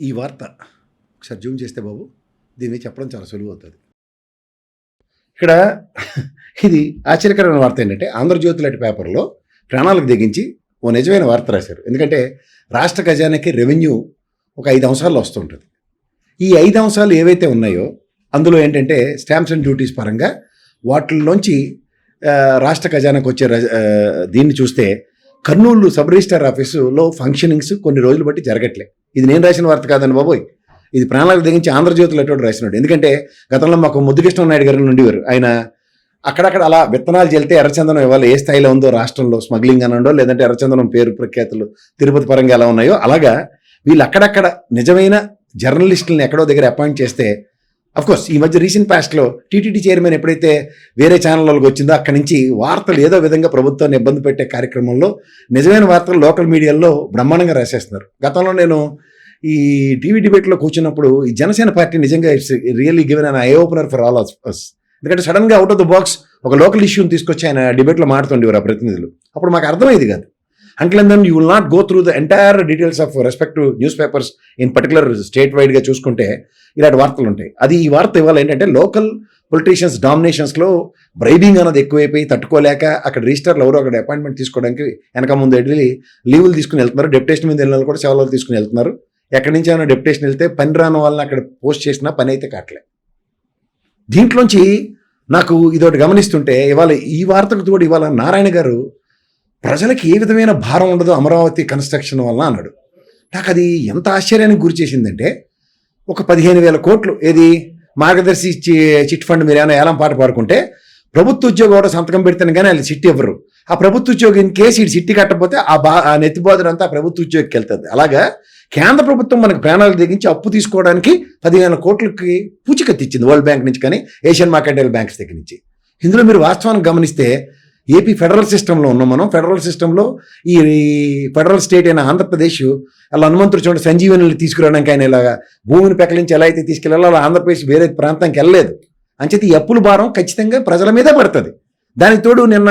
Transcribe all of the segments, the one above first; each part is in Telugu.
ఈ వార్త ఒకసారి జూమ్ చేస్తే బాబు దీన్ని చెప్పడం చాలా సులువు అవుతుంది. ఇక్కడ ఇది ఆశ్చర్యకరమైన వార్త ఏంటంటే ఆంధ్రజ్యోతి లాంటి పేపర్లో ప్రాణాలకు దిగించి ఓ నిజమైన వార్త రాశారు. ఎందుకంటే రాష్ట్ర ఖజానాకి రెవెన్యూ ఒక ఐదు అంశాల్లో వస్తుంటుంది ఈ ఐదు అంశాలు ఏవైతే ఉన్నాయో అందులో ఏంటంటే స్టాంప్స్ అండ్ డ్యూటీస్ పరంగా వాటిల్లోంచి రాష్ట్ర ఖజానాకు వచ్చే రజ- దీన్ని చూస్తే కర్నూలు సబ్ రిజిస్టార్ ఆఫీసులో ఫంక్షనింగ్స్ కొన్ని రోజులు బట్టి జరగట్లే. ఇది నేను రాసిన వార్త కాదండి బాబోయ్. ఇది ప్రాణాలకు తెగించి ఆంధ్రజ్యోతిలో ఎటువంటి రాసినాడు. ఎందుకంటే గతంలో మాకు ముద్దుకృష్ణ నాయుడు గారు ఉండేవారు. ఆయన అక్కడక్కడ అలా విత్తనాలు చెల్తే ఎర్రచందనం ఇవాళ ఏ స్థాయిలో ఉందో రాష్ట్రంలో స్మగ్లింగ్ అనడో లేదంటే ఎర్రచందనం పేరు ప్రఖ్యాతులు తిరుపతి పరంగా ఎలా ఉన్నాయో అలాగా వీళ్ళు అక్కడక్కడ నిజమైన జర్నలిస్టులను ఎక్కడో దగ్గర అపాయింట్ చేస్తే కోర్స్ ఈ మధ్య రీసెంట్ పాస్ట్లో టీటీడీ చైర్మన్ ఎప్పుడైతే వేరే ఛానళ్ళకి వచ్చిందో అక్కడి నుంచి వార్తలు ఏదో విధంగా ప్రభుత్వాన్ని ఇబ్బంది పెట్టే కార్యక్రమంలో నిజమైన వార్తలు లోకల్ మీడియాలో బ్రహ్మాండంగా రాసేస్తున్నారు. గతంలో నేను ఈ టీవీ డిబేట్లో కూర్చున్నప్పుడు ఈ జనసేన పార్టీ నిజంగా it's really given an eye opener for all us ఎందుకంటే సడన్గా అవుట్ ఆఫ్ ద బాక్స్ ఒక లోకల్ ఇష్యూని తీసుకొచ్చి ఆయన డిబేట్లో మాట్లాడుతుండేవారు ఆ ప్రతినిధులు. అప్పుడు మాకు అర్థమైంది కాదు. Uncle then you will not go through the entire details of respect newspapers in particular state వైడ్గా చూసుకుంటే ఇలాంటి వార్తలు ఉంటాయి. అది ఈ వార్త ఇవాళ ఏంటంటే లోకల్ పొలిటీషియన్స్ డామినేషన్స్లో బ్రైబింగ్ అన్నది ఎక్కువైపోయి తట్టుకోలేక అక్కడ రిజిస్టర్లు ఎవరో అక్కడ అపాయింట్మెంట్ తీసుకోవడానికి వెనక ముందు వెళ్ళి లీవులు తీసుకుని వెళ్తున్నారు. డెప్యుటేషన్ మీద వెళ్ళిన కూడా సెలవులు తీసుకుని వెళ్తున్నారు. ఎక్కడి నుంచి ఏమైనా డెప్యుటేషన్ వెళ్తే పని రాని వాళ్ళని అక్కడ పోస్ట్ చేసినా పని అయితే కావట్లే. దీంట్లోంచి నాకు ఇదొకటి గమనిస్తుంటే ఇవాళ ఈ వార్తకు తోడు ఇవాళ నారాయణ గారు ప్రజలకి ఏ విధమైన భారం ఉండదు అమరావతి కన్స్ట్రక్షన్ వల్ల అన్నాడు. నాకు అది ఎంత ఆశ్చర్యానికి గురి చేసిందంటే ఒక పదిహేను వేల కోట్లు ఏది మార్గదర్శి చి- చిట్ ఫండ్ మీరు ఏమైనా ఏలం పాట పాడుకుంటే ప్రభుత్వ ఉద్యోగం కూడా సంతకం పెడితేనే కానీ వాళ్ళు చిట్టి ఇవ్వరు. ఆ ప్రభుత్వ ఉద్యోగం ఇన్ కేసు ఇటు చిట్టి కట్టకపోతే ఆ బా ఆ నెత్తిబోధనంతా ఆ ప్రభుత్వ ఉద్యోగికి వెళ్తుంది. అలాగా కేంద్ర ప్రభుత్వం మనకు ప్రాణాలు దిగించి అప్పు తీసుకోవడానికి పదిహేను కోట్లకి పూచికత్తి ఇచ్చింది వరల్డ్ బ్యాంక్ నుంచి కానీ ఏషియన్ మార్కెటైల్ బ్యాంక్స్ దగ్గర నుంచి. ఇందులో మీరు వాస్తవాన్ని గమనిస్తే ఏపీ ఫెడరల్ సిస్టంలో ఉన్నాం మనం. ఫెడరల్ సిస్టంలో ఈ ఫెడరల్ స్టేట్ అయిన ఆంధ్రప్రదేశ్ అలా హనుమంతుడు చూడండి సంజీవనులు తీసుకురావడానికి ఆయన ఇలాగా భూమిని పెక్కలించి ఎలా అయితే తీసుకెళ్ళాలో అలా ఆంధ్రప్రదేశ్ వేరే ప్రాంతానికి వెళ్ళలేదు. అంచేత ఈ అప్పుల భారం ఖచ్చితంగా ప్రజల మీదే పడుతుంది. దానికి తోడు నిన్న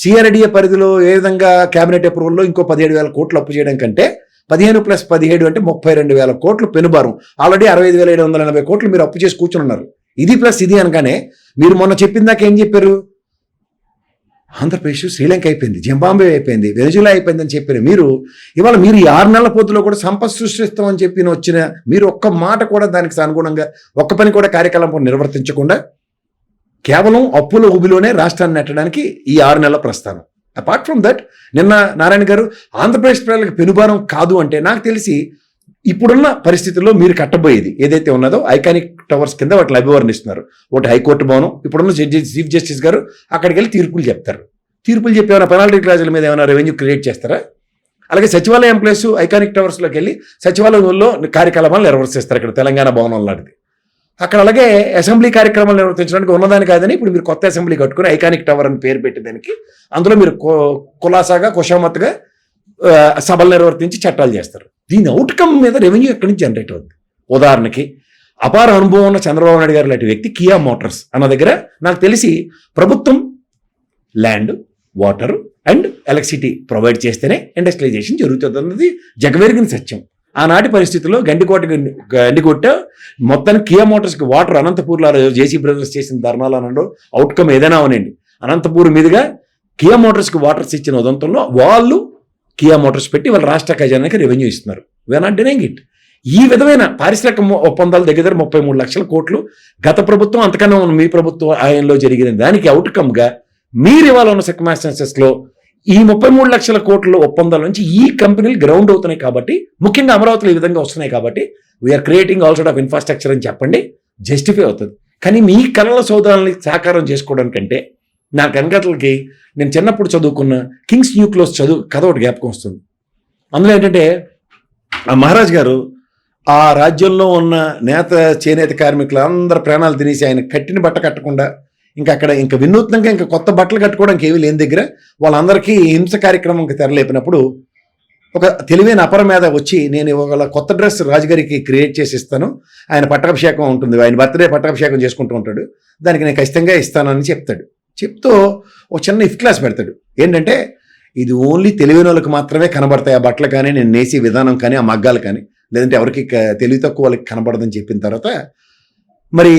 సిఆర్డిఏ పరిధిలో ఏ విధంగా కేబినెట్ అప్రూవల్లో ఇంకో పదిహేడు వేల కోట్లు అప్పు చేయడం కంటే పదిహేను ప్లస్ పదిహేడు అంటే ముప్పై రెండు వేల కోట్లు పెనుభారం. ఆల్రెడీ అరవై ఐదు వేల ఏడు వందల ఎనభై కోట్లు మీరు అప్పు చేసి కూర్చుని ఉన్నారు. ఇది ప్లస్ ఇది అనగానే మీరు మొన్న చెప్పిన దాకా ఏం చెప్పారు? ఆంధ్రప్రదేశ్ శ్రీలంక అయిపోయింది జింబాంబే అయిపోయింది వెనజులా అయిపోయింది అని చెప్పిన మీరు ఇవాళ మీరు ఈ ఆరు నెలల పొద్దులో కూడా సంపద సృష్టిస్తామని చెప్పిన వచ్చిన మీరు ఒక్క మాట కూడా దానికి అనుగుణంగా ఒక్క పని కూడా కార్యకలాపం నిర్వర్తించకుండా కేవలం అప్పుల ఊబిలోనే రాష్ట్రాన్ని నెట్టడానికి ఈ ఆరు నెలల ప్రస్థానం. అపార్ట్ ఫ్రమ్ దట్ నిన్న నారాయణ గారు ఆంధ్రప్రదేశ్ ప్రజలకు పెనుభారం కాదు అంటే నాకు తెలిసి ఇప్పుడున్న పరిస్థితుల్లో మీరు కట్టబోయేది ఏదైతే ఉన్నదో ఐకానిక్ టవర్స్ కింద వాటిని అభివర్ణిస్తున్నారు. ఒకటి హైకోర్టు భవనం ఇప్పుడున్న జడ్జి చీఫ్ జస్టిస్ గారు అక్కడికి వెళ్ళి తీర్పులు చెప్తారు. తీర్పులు చెప్పి ఏమైనా పెనాల్టీ క్లాజుల మీద ఏమైనా రెవెన్యూ క్రియేట్ చేస్తారా? అలాగే సచివాలయం ఎంప్లాయీస్ ఐకానిక్ టవర్స్లోకి వెళ్ళి సచివాలయంలో కార్యకలాపాలు నిర్వర్తిస్తారు ఇక్కడ తెలంగాణ భవనం లాంటిది. అక్కడ అలాగే అసెంబ్లీ కార్యక్రమాలు నిర్వర్తించడానికి ఉన్నదాని కాదని ఇప్పుడు మీరు కొత్త అసెంబ్లీ కట్టుకుని ఐకానిక్ టవర్ అని పేరు పెట్టేదానికి అందులో మీరు కు- కులాసాగా కుషామత్గా సభలు నిర్వర్తించి చట్టాలు చేస్తారు. దీని అవుట్కమ్ మీద రెవెన్యూ ఎక్కడి నుంచి జనరేట్ అవుతుంది ఉదాహరణకి అపార అనుభవం ఉన్న చంద్రబాబు నాయుడు గారు లాంటి వ్యక్తి కియా మోటార్స్ అన్న దగ్గర నాకు తెలిసి ప్రభుత్వం land water and electricity provide చేస్తేనే ఇండస్ట్రియలైజేషన్ జరుగుతుంది అన్నది జగవేరిగిన సత్యం. ఆనాటి పరిస్థితుల్లో గండికోట గండికోట మొత్తానికి కియా మోటార్స్కి వాటర్ అనంతపూర్లో జేసీ బ్రదర్స్ చేసిన ధర్నాలు అనంలో అవుట్కమ్ ఏదైనా అవనండి. అనంతపూర్ మీదుగా కియా మోటార్స్కి వాటర్స్ ఇచ్చిన ఉదంతంలో వాళ్ళు కియా మోటార్స్ పెట్టి వాళ్ళ రాష్ట్ర ఖజానాకి రెవెన్యూ ఇస్తున్నారు. వీఆర్ నాట్ డినైంగ్ ఇట్ ఈ విధమైన పారిశ్రామిక ఒప్పందాల దగ్గర ముప్పై మూడు లక్షల కోట్లు గత ప్రభుత్వం అంతకన్నా ఉన్న మీ ప్రభుత్వం ఆయనలో జరిగిన దానికి అవుట్కమ్గా మీరు ఇవాళ ఉన్న సెక్మాస్టెన్సెస్లో ఈ ముప్పై మూడు లక్షల కోట్ల ఒప్పందాల నుంచి ఈ కంపెనీలు గ్రౌండ్ అవుతున్నాయి కాబట్టి ముఖ్యంగా అమరావతిలో ఈ విధంగా వస్తున్నాయి కాబట్టి we are creating all sort of infrastructure అని చెప్పండి జస్టిఫై అవుతుంది. కానీ మీ కళల సౌదాలని సాకారం చేసుకోవడానికంటే నా కనకట్లకి నేను చిన్నప్పుడు చదువుకున్న కింగ్స్ న్యూ క్లోజ్ చదువు కథ ఒకటి జ్ఞాపకం వస్తుంది. అందులో ఏంటంటే ఆ మహారాజ్ గారు ఆ రాజ్యంలో ఉన్న నేత చేనేత కార్మికులు అందరు ప్రాణాలు తినేసి ఆయన కట్టిన బట్ట కట్టకుండా ఇంకా అక్కడ ఇంకా వినూత్నంగా ఇంకా కొత్త బట్టలు కట్టుకోవడానికి ఏమీ లేని దగ్గర వాళ్ళందరికీ హింస కార్యక్రమంకి తెరలేపినప్పుడు ఒక తెలివైన అపర మీద వచ్చి నేను ఒక కొత్త డ్రెస్ రాజుగారికి క్రియేట్ చేసి ఇస్తాను. ఆయన పట్టాభిషేకం ఉంటుంది. ఆయన బర్త్డే పట్టాభిషేకం చేసుకుంటూ ఉంటాడు. దానికి నేను ఖచ్చితంగా ఇస్తానని చెప్తాడు. చెప్తూ ఒక చిన్న ఇఫ్ క్లాస్ పెడతాడు. ఏంటంటే ఇది ఓన్లీ తెలివైన వాళ్ళకి మాత్రమే కనబడతాయి ఆ బట్టలు కానీ నేను నేసే విధానం కానీ ఆ మగ్గాలు కానీ. లేదంటే ఎవరికి తెలివి తక్కువ వాళ్ళకి కనబడదని చెప్పిన తర్వాత మరి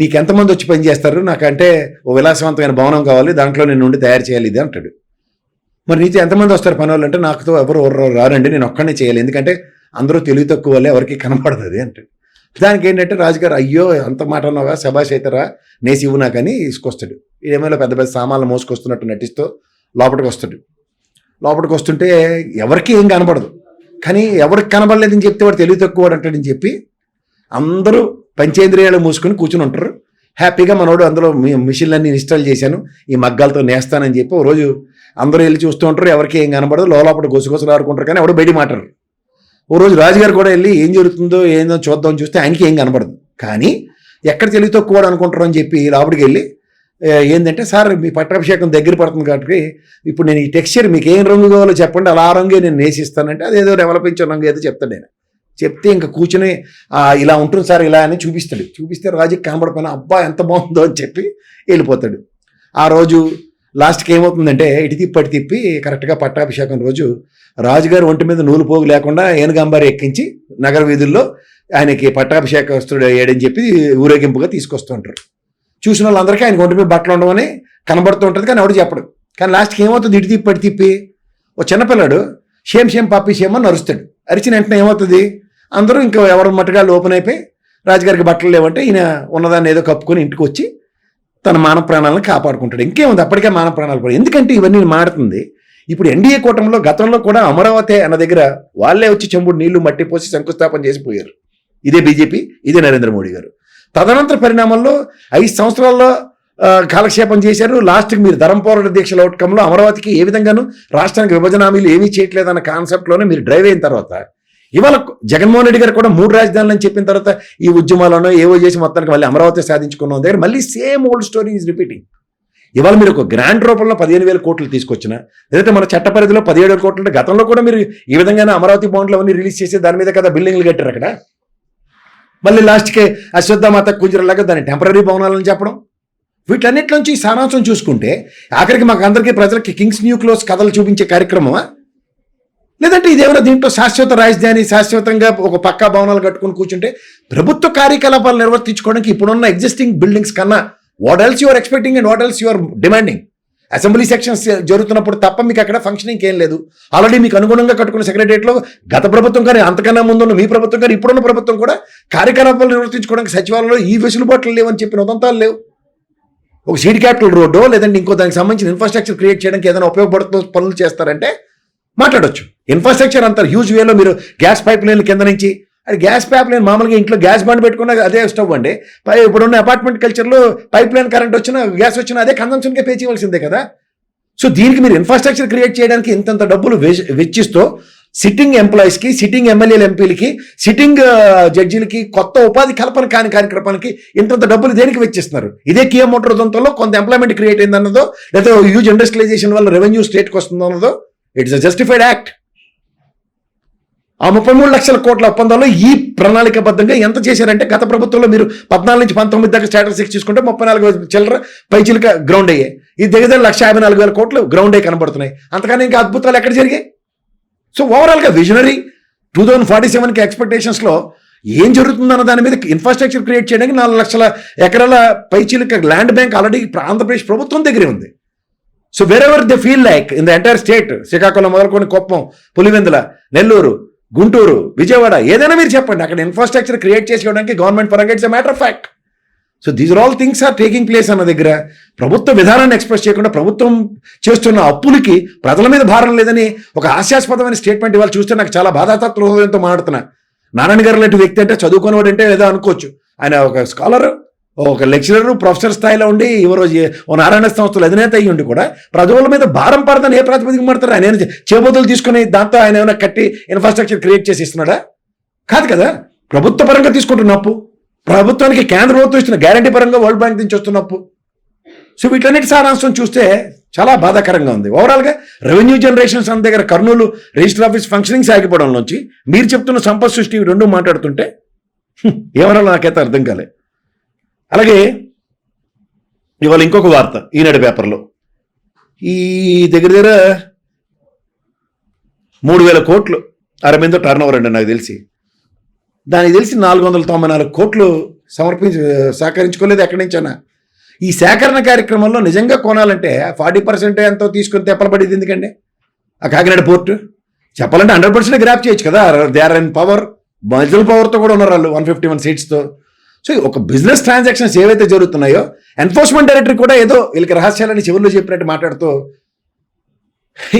నీకు ఎంతమంది వచ్చి పని చేస్తారు? నాకంటే ఓ విలాసవంతమైన భవనం కావాలి దాంట్లో నేను ఉండి తయారు చేయాలి ఇది అంటాడు. మరి నీతో ఎంతమంది వస్తారు పని వాళ్ళు అంటే నాకుతో ఎవరు ఎవరు రారండి నేను ఒక్కడనే చేయాలి. ఎందుకంటే అందరూ తెలివి తక్కువ వాళ్ళే ఎవరికి కనపడదు అది అంటాడు. దానికి ఏంటంటే రాజుగారు అయ్యో అంత మాట అన్నావా? శబాష్ అవుతారా నేసి ఇవ్వు నాకని తీసుకొస్తాడు. ఏమైనా పెద్ద పెద్ద సామాన్లు మోసుకొస్తున్నట్టు నటిస్తూ లోపలికి వస్తుంది. లోపలికి వస్తుంటే ఎవరికి ఏం కనబడదు. కానీ ఎవరికి కనబడలేదని చెప్తే వాడు తెలివి తక్కువ వాడు అంటాడని చెప్పి అందరూ పంచేంద్రియాలు మూసుకొని కూర్చుని ఉంటారు. హ్యాపీగా మనోడు అందులో మిషన్లన్నీ ఇన్స్టాల్ చేశాను. ఈ మగ్గాలతో నేస్తానని చెప్పి ఓ రోజు అందరూ వెళ్ళి చూస్తూ ఉంటారు. ఎవరికి ఏం కనబడదు. లోపల గొసగొసలు ఆడుకుంటారు కానీ ఎవడో బయట మాటరు ఓ రోజు రాజుగారు కూడా వెళ్ళి ఏం జరుగుతుందో ఏందో చూద్దాం చూస్తే ఆయనకి ఏం కనబడదు. కానీ ఎక్కడ తెలివి తక్కువ వాడు అనుకుంటారు అని చెప్పి లోపలికి వెళ్ళి ఏంటంటే సార్ మీ పట్టాభిషేకం దగ్గర పడుతుంది కాబట్టి ఇప్పుడు నేను ఈ టెక్స్చర్ మీకు ఏం రంగు కావాలో చెప్పండి అలా ఆ రంగే నేను నేసిస్తానంటే అదేదో డెవలపించిన రంగు ఏదో చెప్తాను నేను చెప్తే ఇంకా కూర్చుని ఇలా ఉంటుంది సార్ ఇలా అని చూపిస్తాడు. చూపిస్తే రాజుకి కనబడిపోయిన అబ్బా ఎంత బాగుందో అని చెప్పి వెళ్ళిపోతాడు. ఆ రోజు లాస్ట్కి ఏమవుతుందంటే ఇటు తిప్పి అటు తిప్పి కరెక్ట్గా పట్టాభిషేకం రోజు రాజుగారు ఒంటి మీద నూలు పోగు లేకుండా ఏనుగంబారి ఎక్కించి నగర వీధుల్లో ఆయనకి పట్టాభిషేకస్తుడు అయ్యాడని చెప్పి ఊరేగింపుగా తీసుకొస్తుంటారు చూసిన వాళ్ళందరికీ ఆయన ఒంటి మీద బట్టలు ఉండవని కనబడుతూ ఉంటుంది కానీ ఎవడు చెప్పడు. కానీ లాస్ట్కి ఏమవుతుంది? ఇటు తిప్పి పడి తిప్పి ఓ చిన్నపిల్లాడు షేమ్ షేమ్ పాపి షేమ్ అని అరుస్తాడు. అరిచిన వెంటనే ఏమవుతుంది? అందరూ ఇంకా ఎవరి మట్టుగా ఓపెన్ అయిపోయి రాజుగారికి బట్టలు లేవంటే ఈయన ఉన్నదాన్ని ఏదో కప్పుకొని ఇంటికి వచ్చి తన మానవ ప్రాణాలను కాపాడుకుంటాడు. ఇంకేముంది? అప్పటికే మానవ ప్రాణాలు కూడా ఎందుకంటే ఇవన్నీ మాడుతుంది ఇప్పుడు ఎన్డీఏ కూటమిలో గతంలో కూడా అమరావతి అన్న దగ్గర వాళ్ళే వచ్చి చెంబుడు నీళ్ళు మట్టి పోసి శంకుస్థాపన చేసిపోయారు ఇదే బీజేపీ ఇదే నరేంద్ర మోడీ గారు. తదనంతర పరిణామంలో ఐదు సంవత్సరాల్లో కాలక్షేపం చేశారు. లాస్ట్కి మీరు ధరం దీక్షల అవుట్కంలో అమరావతికి ఏ విధంగానూ రాష్ట్రానికి విభజన హామీలు ఏమీ చేయట్లేదన్న కాన్సెప్ట్లోనే మీరు డ్రైవ్ అయిన తర్వాత ఇవాళ జగన్మోహన్ రెడ్డి గారు కూడా మూడు రాజధానులు అని చెప్పిన తర్వాత ఈ ఉద్యమాలను ఏవో చేసి మొత్తానికి మళ్ళీ అమరావతి సాధించుకున్నాం. దగ్గర మళ్ళీ same old story is repeating ఇవాళ మీరు ఒక గ్రాండ్ రూపంలో పదిహేను వేల కోట్లు తీసుకొచ్చిన లేదంటే మన చట్ట పరిధిలో పదిహేడు వేల కోట్లు అంటే గతంలో కూడా మీరు ఈ విధంగానే అమరావతి బాండ్లు అవన్నీ రిలీజ్ చేసి దాని మీద కదా బిల్డింగ్లు కట్టారు అక్కడ? మళ్ళీ లాస్ట్కి అశ్వత్థమాత కుజరలాగా దాన్ని టెంపరీ భవనాలని చెప్పడం. వీటన్నిటిలోంచి నుంచి సారాంశం చూసుకుంటే ఆఖరికి మాకు అందరికీ ప్రజలకి కింగ్స్ న్యూ క్లోజ్ కథలు చూపించే కార్యక్రమమా? లేదంటే ఇదేమైనా దీంట్లో శాశ్వత రాజధాని శాశ్వతంగా ఒక పక్కా భవనాలు కట్టుకుని కూర్చుంటే ప్రభుత్వ కార్యకలాపాలు నిర్వర్తించుకోవడానికి ఇప్పుడున్న ఎగ్జిస్టింగ్ బిల్డింగ్స్ కన్నా what else your expecting and what else your demanding assembly sections జరుగుతున్నప్పుడు తప్ప మీకు అక్కడ ఫంక్షనింగ్ ఏం లేదు. ఆల్రెడీ మీకు అనుగుణంగా కట్టుకున్న సెక్రటరియట్లో గత ప్రభుత్వం కానీ అంతకన్నా ముందున్న మీ ప్రభుత్వం కానీ ఇప్పుడున్న ప్రభుత్వం కూడా కార్యకలాపాలు నిర్వర్తించుకోవడానికి సచివాలయంలో ఈ వెసులుబాట్లు లేవని చెప్పిన ఉదంతాలు లేవు. ఒక సీడ్ క్యాపిటల్ రోడ్డో లేదంటే ఇంకో దానికి సంబంధించిన ఇన్ఫ్రాస్ట్రక్చర్ క్రియేట్ చేయడానికి ఏదైనా ఉపయోగపడుతున్న పనులు చేస్తారంటే మాట్లాడొచ్చు. ఇన్ఫ్రాస్ట్రక్చర్ అంత హ్యూజ్ వేలో మీరు గ్యాస్ పైప్ లైన్ కింద నుంచి అది గ్యాస్ పైప్ లైన్ మామూలుగా ఇంట్లో గ్యాస్ బండ్ పెట్టుకున్న అదే స్టవ్ అండి. పై ఇప్పుడున్న అపార్ట్మెంట్ కల్చర్లో పైప్ లైన్ కరెంట్ వచ్చినా గ్యాస్ వచ్చినా అదే కన్సంప్షన్కే పే చేయవలసిందే కదా. సో దీనికి మీరు ఇన్ఫ్రాస్ట్రక్చర్ క్రియేట్ చేయడానికి ఇంతంత డబ్బులు వెచ్చిస్తూ సిట్టింగ్ ఎంప్లాయీస్కి సిట్టింగ్ ఎమ్మెల్యేల ఎంపీలకి సిట్టింగ్ జడ్జీలకి కొత్త ఉపాధి కల్పన కాని కార్యక్రమానికి ఇంతంత డబ్బులు దేనికి వెచ్చిస్తున్నారు? ఇదే కియా మోటార్ ఉదంతంలో కొంత ఎంప్లాయ్మెంట్ క్రియేట్ అయిందన్నదో లేదా హ్యూజ్ ఇండస్ట్రియలైజేషన్ వల్ల రెవెన్యూ స్టేట్కి వస్తుందో అన్నదో ఇట్స్ అ జస్టిఫైడ్ యాక్ట్ ఆ ముప్పై మూడు లక్షల కోట్ల ఒప్పందాల్లో ఈ ప్రణాళికబద్ధంగా ఎంత చేశారంటే గత ప్రభుత్వంలో మీరు పద్నాలుగు నుంచి పంతొమ్మిది దాకా స్టాటిస్టిక్స్ చూసుకుంటే ముప్పై నాలుగు చిల్లర పైచిలుక గ్రౌండ్ అయ్యాయి. ఈ దగ్గర లక్ష యాభై నాలుగు వేల కోట్లు గ్రౌండ్ అయ్యి కనబడుతున్నాయి. అంతకన్నా ఇంకా అద్భుతాలు ఎక్కడ జరిగాయి? సో ఓవరాల్గా విజనరీ టూ థౌజండ్ ఫార్టీ సెవెన్కి ఎక్స్పెక్టేషన్స్లో ఏం జరుగుతుందన్న దాని మీద ఇన్ఫ్రాస్ట్రక్చర్ క్రియేట్ చేయడానికి నాలుగు లక్షల ఎకరాల పైచిలుక ల్యాండ్ బ్యాంక్ ఆల్రెడీ ఆంధ్రప్రదేశ్ ప్రభుత్వం దగ్గరే ఉంది. So wherever they feel like in the entire state Srikakulam మొదలుకొని కుప్పం పులివెందుల నెల్లూరు గుంటూరు విజయవాడ ఏదైనా మీరు చెప్పండి. అక్కడ ఇన్ఫ్రాస్ట్రక్చర్ క్రియేట్ చేసుకోవడానికి గవర్నమెంట్ పరంగా it's matter of fact so these are all things are taking place అన్న దగ్గర ప్రభుత్వ విధానాన్ని ఎక్స్ప్రెస్ చేయకుండా ప్రభుత్వం చేస్తున్న అప్పులకి ప్రజల మీద భారం లేదని ఒక హాస్యాస్పదమైన స్టేట్మెంట్ ఇవాళ చూస్తే నాకు చాలా బాధాతత్వ హృదయంతో మాట్లాడుతున్నా. నారాయణ గారు లాంటి వ్యక్తి అంటే చదువుకునేవాడు అంటే ఏదో అనుకోవచ్చు. ఆయన ఒక స్కాలర్ ఒక లెక్చరర్ ప్రొఫెసర్ స్థాయిలో ఉండి ఎవరో ఓ నారాయణ సంస్థలు అధినేత అయ్యి ఉండి కూడా ప్రజల మీద భారం పడదని ఏ ప్రాతిపదిక పడతారు ఆయన ఏమైనా చేబోతులు తీసుకుని దాంతో ఆయన ఏమైనా కట్టి ఇన్ఫ్రాస్ట్రక్చర్ క్రియేట్ చేసి ఇస్తున్నాడా? కాదు కదా. ప్రభుత్వ పరంగా తీసుకుంటున్న అప్పు ప్రభుత్వానికి కేంద్ర ప్రభుత్వం ఇస్తున్న గ్యారంటీ పరంగా వరల్డ్ బ్యాంక్ నుంచి వస్తున్న అప్పు సో వీటన్నిటి సారాంశం చూస్తే చాలా బాధాకరంగా ఉంది. ఓవరాల్గా రెవెన్యూ జనరేషన్స్ అన్న దగ్గర కర్నూలు రిజిస్టర్ ఆఫీస్ ఫంక్షనింగ్ సాగిపోవడం నుంచి మీరు చెప్తున్న సంపత్ సృష్టి రెండు మాట్లాడుతుంటే ఏమన్నా నాకైతే అర్థం కాలేదు అలాగే ఇవాళ ఇంకొక వార్త ఈనాడు పేపర్లో. ఈ దగ్గర దగ్గర మూడు వేల కోట్లు అరవిందో టర్న్ ఓవర్ అండి నాకు తెలిసి. దానికి తెలిసి నాలుగు వందల తొంభై నాలుగు కోట్లు సమర్పించి సహకరించుకోలేదు ఎక్కడి నుంచైనా. ఈ సేకరణ కార్యక్రమంలో నిజంగా కొనాలంటే ఫార్టీ పర్సెంట్ ఎంతో తీసుకుని తెప్పలపడేది ఎందుకండి? ఆ కాకినాడ పోర్టు. చెప్పాలంటే హండ్రెడ్ పర్సెంట్ గ్రాప్ చేయొచ్చు కదా. They are in power. Muscle పవర్తో కూడా ఉన్నారు వాళ్ళు వన్ ఫిఫ్టీ వన్ సీట్స్తో సో ఒక బిజినెస్ ట్రాన్సాక్షన్స్ ఏవైతే జరుగుతున్నాయో ఎన్ఫోర్స్మెంట్ డైరెక్టర్ కూడా ఏదో వీళ్ళకి రహస్యాలని చివరిలో చెప్పినట్టు మాట్లాడుతూ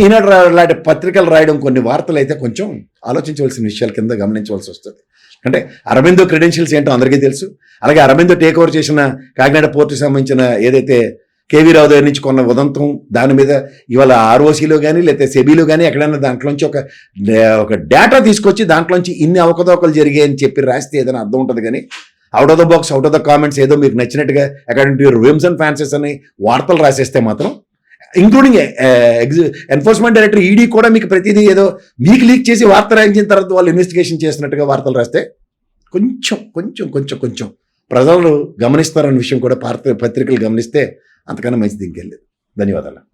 ఈనాడు లాంటి పత్రికలు రాయడం కొన్ని వార్తలు అయితే కొంచెం ఆలోచించవలసిన విషయాల కింద గమనించవలసి వస్తుంది. అంటే అరబిందో క్రెడెన్షియల్స్ ఏంటో అందరికీ తెలుసు. అలాగే అరబిందో టేక్ ఓవర్ చేసిన కాకినాడ పోర్టుకి సంబంధించిన ఏదైతే కేవీ రావు దగ్గర నుంచి కొన్న ఉదంతం దాని మీద ఇవాళ ఆర్ఓసీలో కానీ లేకపోతే సెబీలో కానీ ఎక్కడైనా దాంట్లోంచి ఒక ఒక డేటా తీసుకొచ్చి దాంట్లోంచి ఇన్ని అవకతవకలు జరిగాయని చెప్పి రాస్తే ఏదైనా అర్థం ఉంటుంది కానీ out of the box out of the comments ఏదో మీకు నచ్చినట్టుగా according to your whims and fancies అని వార్తలు రాసేస్తే మాత్రం ఇంక్లూడింగ్ ఎన్ఫోర్స్మెంట్ డైరెక్టర్ ఈడీ కూడా మీకు ప్రతిదీ ఏదో మీకు లీక్ చేసి వార్త రాయించిన తర్వాత వాళ్ళు ఇన్వెస్టిగేషన్ చేసినట్టుగా వార్తలు రాస్తే కొంచెం కొంచెం కొంచెం కొంచెం ప్రజలు గమనిస్తారన్న విషయం కూడా పార్త పత్రికలు గమనిస్తే అంతకన్నా మంచిది ఇంకెళ్ళలేదు ధన్యవాదాలు.